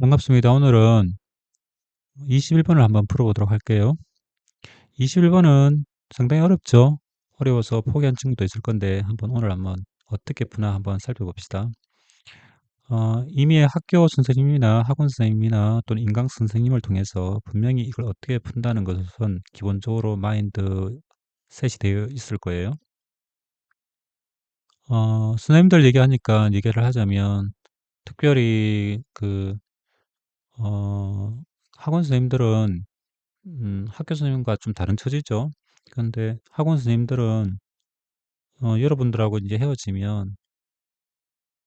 반갑습니다. 오늘은 21번을 한번 풀어보도록 할게요. 21번은 상당히 어렵죠? 어려워서 포기한 친구도 있을 건데 한번 오늘 한번 어떻게 푸나 한번 살펴봅시다. 어, 이미 학교 선생님이나 학원 선생님이나 또는 인강 선생님을 통해서 분명히 이걸 어떻게 푼다는 것은 기본적으로 마인드 셋이 되어 있을 거예요. 어, 선생님들 얘기하니까 얘기를 하자면 특별히 그 어, 학원 선생님들은 음, 학교 선생님과 좀 다른 처지죠. 그런데 학원 선생님들은 어, 여러분들하고 이제 헤어지면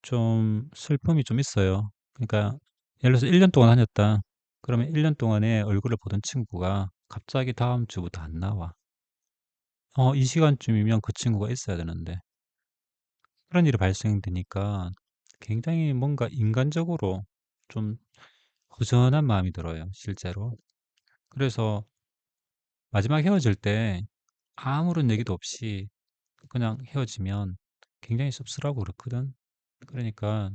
좀 슬픔이 좀 있어요. 그러니까 예를 들어서 1 년 동안 다녔다. 그러면 1 년 동안에 얼굴을 보던 친구가 갑자기 다음 주부터 안 나와. 어, 이 시간쯤이면 그 친구가 있어야 되는데 그런 일이 발생되니까 굉장히 뭔가 인간적으로 좀 허전한 마음이 들어요, 실제로. 그래서 마지막 헤어질 때 아무런 얘기도 없이 그냥 헤어지면 굉장히 씁쓸하고 그렇거든. 그러니까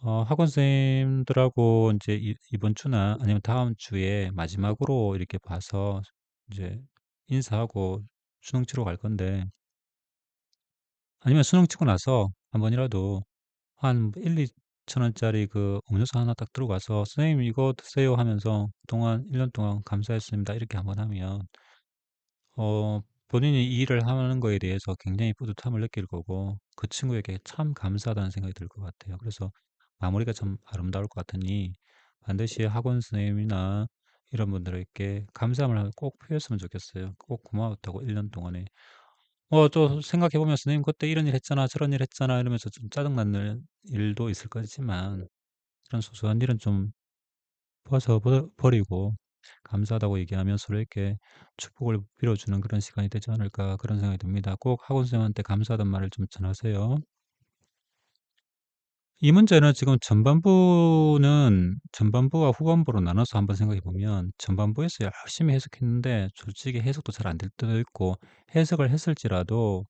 어, 학원 선생님들하고 이제 이, 이번 주나 아니면 다음 주에 마지막으로 이렇게 봐서 이제 인사하고 수능 치러 갈 건데 아니면 수능 치고 나서 한 번이라도 한 1, 2 천 원짜리 그 음료수 하나 딱 들고 가서 선생님 이거 드세요 하면서 그동안 1년 동안 감사했습니다. 이렇게 한번 하면 어, 본인이 이 일을 하는 거에 대해서 굉장히 뿌듯함을 느낄 거고 그 친구에게 참 감사하다는 생각이 들 것 같아요. 그래서 마무리가 좀 아름다울 것 같으니 반드시 학원 선생님이나 이런 분들에게 감사함을 꼭 표했으면 좋겠어요. 꼭 고마웠다고 1년 동안에. 어, 또 생각해 보면 선생님 그때 이런 일 했잖아, 저런 일 했잖아 이러면서 좀 짜증 나는 일도 있을 거지만 그런 소소한 일은 좀 벗어 버- 버리고 감사하다고 얘기하면 서로에게 축복을 빌어주는 그런 시간이 되지 않을까 그런 생각이 듭니다. 꼭 학원 선생님한테 감사하다는 말을 좀 전하세요. 이 문제는 지금 전반부는 전반부와 후반부로 나눠서 한번 생각해 보면 전반부에서 열심히 해석했는데 솔직히 해석도 잘 안 될 때도 있고 해석을 했을지라도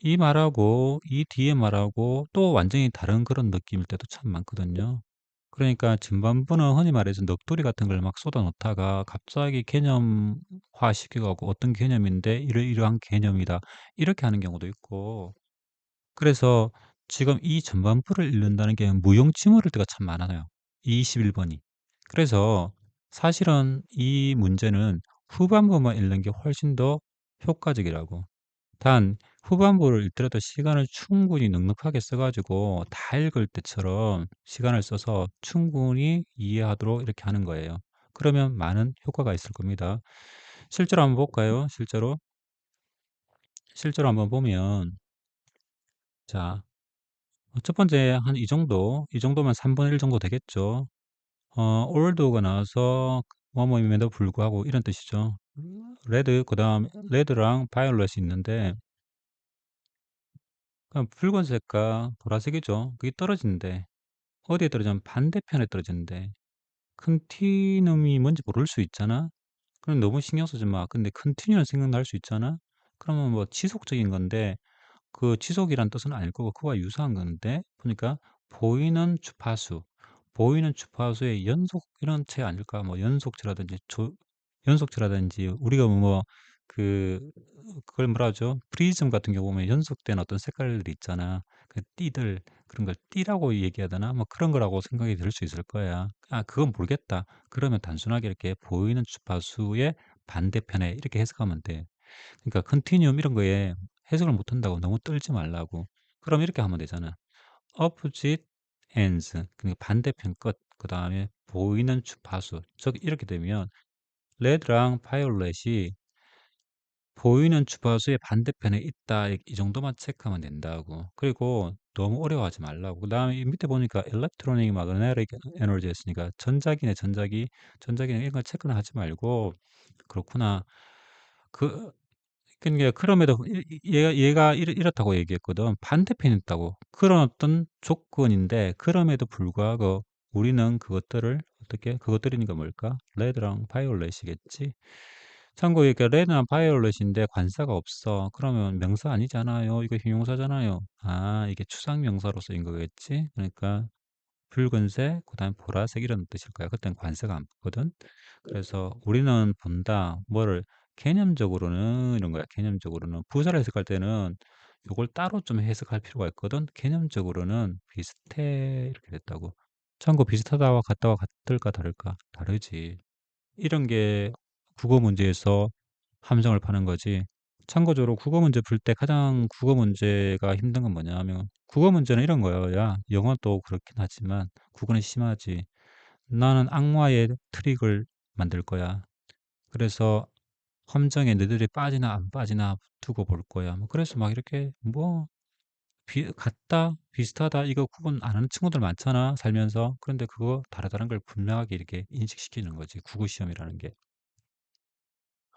이 말하고 이 뒤에 말하고 또 완전히 다른 그런 느낌일 때도 참 많거든요. 그러니까 전반부는 흔히 말해서 넋두리 같은 걸 막 쏟아 놓다가 갑자기 개념화 시켜 갖고 어떤 개념인데 이러이러한 개념이다. 이렇게 하는 경우도 있고. 그래서 지금 이 전반부를 읽는다는 게 무용지물일 때가 참 많아요. 이21 번이. 그래서 사실은 이 문제는 후반부만 읽는 게 훨씬 더 효과적이라고. 단 후반부를 읽더라도 시간을 충분히 넉넉하게 써 가지고 다 읽을 때처럼 시간을 써서 충분히 이해하도록 이렇게 하는 거예요. 그러면 많은 효과가 있을 겁니다. 실제로 한번 볼까요? 실제로. 실제로 한번 보면 자, 어, 첫 번째 한 이 정도, 이 정도면 3분의 1 정도 되겠죠. 어, 올드가 나와서 뭐뭐임에도 불구하고 이런 뜻이죠. 레드, 그 다음 레드랑 바이올렛이 있는데 붉은색과 보라색이죠. 그게 떨어지는데 어디에 떨어지냐면 반대편에 떨어지는데 컨티num이 뭔지 모를 수 있잖아. 그럼 너무 신경 쓰지 마. 근데 컨티뉴는 생각날 수 있잖아. 그러면 뭐 지속적인 건데 그 지속이란 뜻은 아닐 거고 그와 유사한 건데 보니까 보이는 주파수, 보이는 주파수의 연속 이런 체 아닐까? 뭐 연속체라든지 조, 연속체라든지 우리가 뭐 그 그걸 뭐라 하죠? 프리즘 같은 경우 보면 연속된 어떤 색깔들이 있잖아. 그 띠들 그런 걸 띠라고 얘기해야 되나? 뭐 그런 거라고 생각이 들 수 있을 거야. 아, 그건 모르겠다. 그러면 단순하게 이렇게 보이는 주파수의 반대편에 이렇게 해석하면 돼. 그러니까 컨티뉴um 이런 거에 해석을 못 한다고 너무 떨지 말라고. 그럼 이렇게 하면 되잖아. opposite ends 그러니까 반대편 끝 그다음에 보이는 주파수. 즉 이렇게 되면 레드랑 바이올렛이 보이는 주파수의 반대편에 있다 이 정도만 체크하면 된다고. 그리고 너무 어려워하지 말라고. 그 다음에 밑에 보니까 electronic magnetic energy 했으니까 전자기네 전자기. 전자기는 이런 거 체크는 하지 말고 그렇구나. 그 그러니까 그럼에도 이- 이- 얘가 얘가 이렇- 이렇다고 얘기했거든 반대편이 있다고 그런 어떤 조건인데 그럼에도 불구하고 우리는 그것들을 어떻게 그것들이니까 뭘까 레드랑 바이올렛이겠지 참고로 이렇게 레드나 바이올렛인데 관사가 없어. 그러면 명사 아니잖아요. 이거 형용사잖아요. 아, 이게 추상 명사로 쓰인 거겠지? 그러니까 붉은색, 그 다음에 보라색 이런 뜻일 거야. 그때는 관세가 안 붙거든. 그래서 우리는 본다. 뭐를 개념적으로는 이런 거야. 개념적으로는 부사를 해석할 때는 요걸 따로 좀 해석할 필요가 있거든. 개념적으로는 비슷해 이렇게 됐다고. 참고 비슷하다와 같다와 같을까 다를까? 다르지. 이런 게 국어 문제에서 함정을 파는 거지. 참고적으로 국어 문제 풀 때 가장 국어 문제가 힘든 건 뭐냐 하면 국어 문제는 이런 거예요. 야, 영어도 그렇긴 하지만 국어는 심하지. 나는 악마의 트릭을 만들 거야. 그래서 함정에 너희들이 빠지나 안 빠지나 두고 볼 거야. 뭐 그래서 막 이렇게 뭐 비, 같다, 비슷하다 이거 구분 안 하는 친구들 많잖아 살면서. 그런데 그거 다르다는 걸 분명하게 이렇게 인식시키는 거지. 국어 시험이라는 게.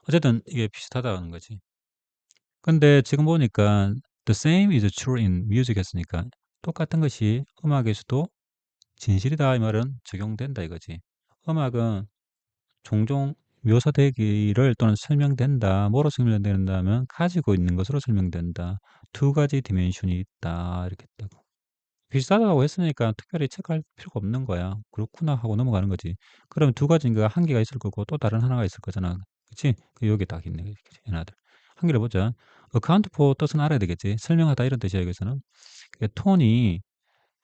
어쨌든 이게 비슷하다는 거지. 근데 지금 보니까 the same is true in music 했으니까 똑같은 것이 음악에서도 진실이다 이 말은 적용된다 이거지. 음악은 종종 묘사되기를 또는 설명된다. 뭐로 설명된다면 가지고 있는 것으로 설명된다. 두 가지 디멘션이 있다. 이렇게 했다고. 비슷하다고 했으니까 특별히 체크할 필요가 없는 거야. 그렇구나 하고 넘어가는 거지. 그러면 두 가지인가 한 개가 있을 거고 또 다른 하나가 있을 거잖아. 그치? 여기 딱 있네. 얘네들. 한 개를 보자. account for 뜻은 알아야 되겠지. 설명하다 이런 뜻이야 여기서는. 톤이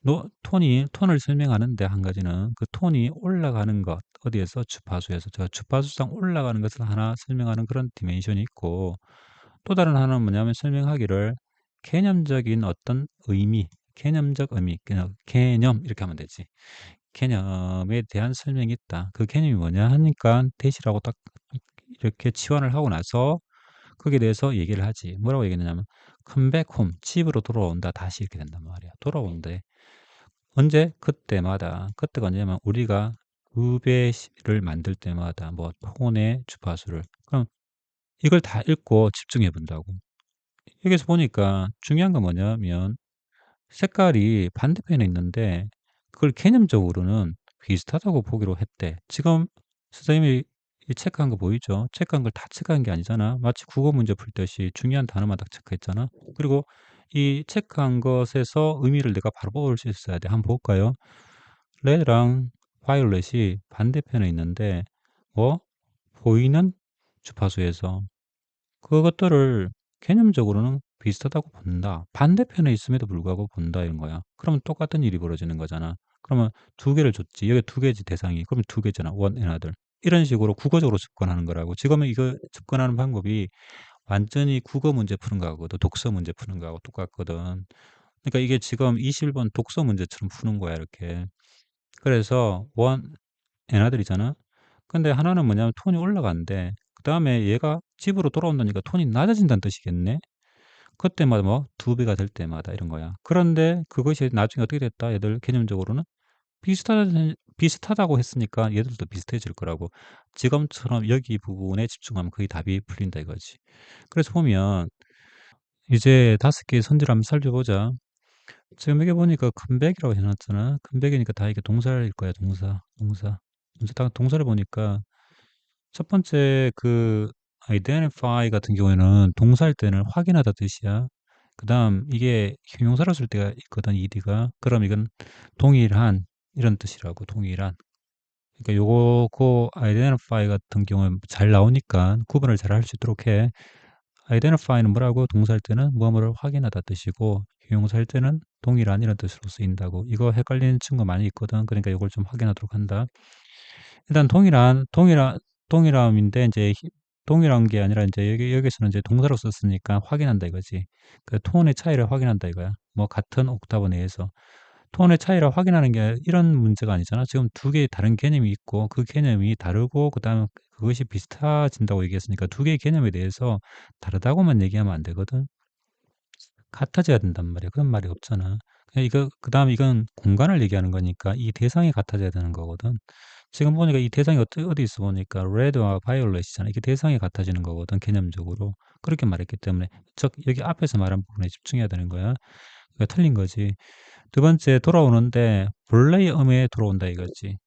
노, 톤이 톤을 설명하는데 한 가지는 그 톤이 올라가는 것 어디에서? 주파수에서. 저 주파수상 올라가는 것을 하나 설명하는 그런 디멘션이 있고 또 다른 하나는 뭐냐면 설명하기를 개념적인 어떤 의미 개념적 의미 개념 이렇게 하면 되지. 개념에 대한 설명이 있다. 그 개념이 뭐냐 하니까 대시라고 딱 이렇게 치환을 하고 나서 거기에 대해서 얘기를 하지. 뭐라고 얘기했냐면 컴백홈 집으로 돌아온다 다시 이렇게 된단 말이야 돌아온대 언제? 그때마다. 그때가 언제냐면 우리가 두 배를 만들 때마다 뭐 톤의 주파수를. 그럼 이걸 다 읽고 집중해 본다고. 여기서 보니까 중요한 건 뭐냐면 색깔이 반대편에 있는데 그걸 개념적으로는 비슷하다고 보기로 했대. 지금 선생님이 이 체크한 거 보이죠? 체크한 걸 다 체크한 게 아니잖아. 마치 국어 문제 풀 듯이 중요한 단어만 딱 체크했잖아. 그리고 이 체크한 것에서 의미를 내가 바로 볼수 있어야 돼. 한번 볼까요? 레드랑 바이올렛이 반대편에 있는데 뭐 보이는 주파수에서 그것들을 개념적으로는 비슷하다고 본다. 반대편에 있음에도 불구하고 본다 이런 거야. 그러면 똑같은 일이 벌어지는 거잖아. 그러면 두 개를 줬지. 여기 두 개지 대상이. 그러면 두 개잖아. one another. 이런 식으로 국어적으로 접근하는 거라고. 지금은 이거 접근하는 방법이 완전히 국어 문제 푸는 거하고도 독서 문제 푸는 거하고 똑같거든. 그러니까 이게 지금 21번 독서 문제처럼 푸는 거야 이렇게. 그래서 one another이잖아. 근데 하나는 뭐냐면 톤이 올라가는데 그 다음에 얘가 집으로 돌아온다니까 톤이 낮아진다는 뜻이겠네. 그때마다 뭐 두 배가 될 때마다 이런 거야. 그런데 그것이 나중에 어떻게 됐다? 얘들 개념적으로는 비슷하다, 비슷하다고 했으니까 얘들도 비슷해질 거라고. 지금처럼 여기 부분에 집중하면 거의 답이 풀린다 이거지. 그래서 보면 이제 다섯 개의 선지를 한번 살펴보자. 지금 여기 보니까 컴백이라고 해놨잖아. 컴백이니까 다 이게 동사일 거야, 동사. 동사. 딱 동사를 보니까 첫 번째 그 identify 같은 경우에는 동사일 때는 확인하다 뜻이야. 그 다음 이게 형용사로 쓸 때가 있거든, ed가. 그럼 이건 동일한 이런 뜻이라고, 동일한. 그러니까 요거 그 identify 같은 경우에 잘 나오니까 구분을 잘 할 수 있도록 해. identify는 뭐라고? 동사일 때는 무엇을 확인하다 뜻이고 형용사일 때는 동일한 이런 뜻으로 쓰인다고. 이거 헷갈리는 친구가 많이 있거든. 그러니까 이걸 좀 확인하도록 한다. 일단 동일한 동일한 동일함인데 이제 동일한 게 아니라 이제 여기 여기서는 이제 동사로 썼으니까 확인한다 이거지. 그 톤의 차이를 확인한다 이거야. 뭐 같은 옥타브 내에서 톤의 차이를 확인하는 게 이런 문제가 아니잖아. 지금 두 개의 다른 개념이 있고 그 개념이 다르고 그다음에 그것이 비슷해진다고 얘기했으니까 두 개의 개념에 대해서 다르다고만 얘기하면 안 되거든. 같아져야 된단 말이야. 그런 말이 없잖아. 그냥 이거 그다음에 이건 공간을 얘기하는 거니까 이 대상이 같아져야 되는 거거든. 지금 보니까 이 대상이 어디, 어디 있어 보니까 red와 violet이잖아. 이게 대상이 같아지는 거거든. 개념적으로. 그렇게 말했기 때문에 즉 여기 앞에서 말한 부분에 집중해야 되는 거야. 그러니까 틀린 거지. 두 번째 돌아오는데 본래의 음에 돌아온다 이거지.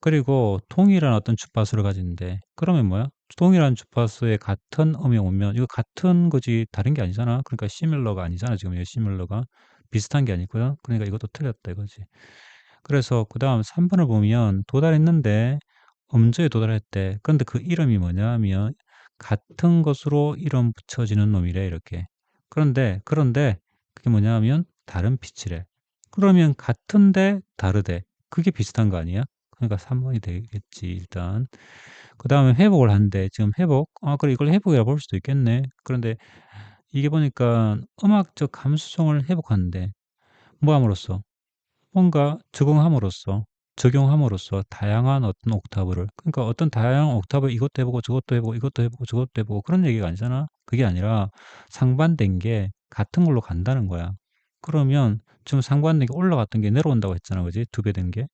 그리고 동일한 어떤 주파수를 가지는데 그러면 뭐야? 동일한 주파수에 같은 음이 오면 이거 같은 거지 다른 게 아니잖아. 그러니까 시밀러가 아니잖아. 지금 이 시밀러가 비슷한 게 아니고요. 그러니까 이것도 틀렸다 이거지. 그래서 그 다음 3 번을 보면 도달했는데 음주에 도달했대. 그런데 그 이름이 뭐냐 하면 같은 것으로 이름 붙여지는 놈이래 이렇게. 그런데 그런데 그게 뭐냐 하면 다른 빛이래. 그러면 같은데 다르대. 그게 비슷한 거 아니야? 그러니까 3 번이 되겠지 일단. 그다음에 회복을 한대. 지금 회복 아 그래 이걸 회복이라고 볼 수도 있겠네. 그런데 이게 보니까 음악적 감수성을 회복한대. 뭐 함으로써? 뭔가 적응함으로써, 적용함으로써 다양한 어떤 옥타브를 그러니까 어떤 다양한 옥타브 이것도 해 보고 저것도 해 보고 이것도 해 보고 저것도 해 보고 그런 얘기가 아니잖아. 그게 아니라 상반된 게 같은 걸로 간다는 거야. 그러면 지금 상반된 게 올라갔던 게 내려온다고 했잖아. 그지? 2배 된 게.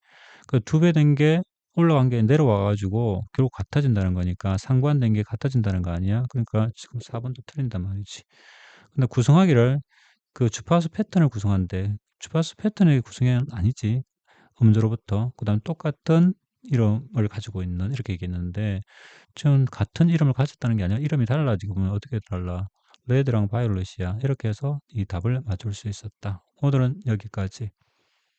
그 2배 된 게 올라간 게 내려와 가지고 결국 같아진다는 거니까 상반된 게 같아진다는 거 아니야? 그러니까 지금 4 번도 틀린단 말이지. 근데 구성하기를 그 주파수 패턴을 구성한대. 주파수 패턴의 구성은 아니지. 음주로부터 그 다음 똑같은 이름을 가지고 있는 이렇게 얘기했는데 지금 같은 이름을 가졌다는 게 아니라 이름이 달라 지금은 어떻게 달라? 레드랑 바이올렛이야. 이렇게 해서 이 답을 맞출 수 있었다. 오늘은 여기까지.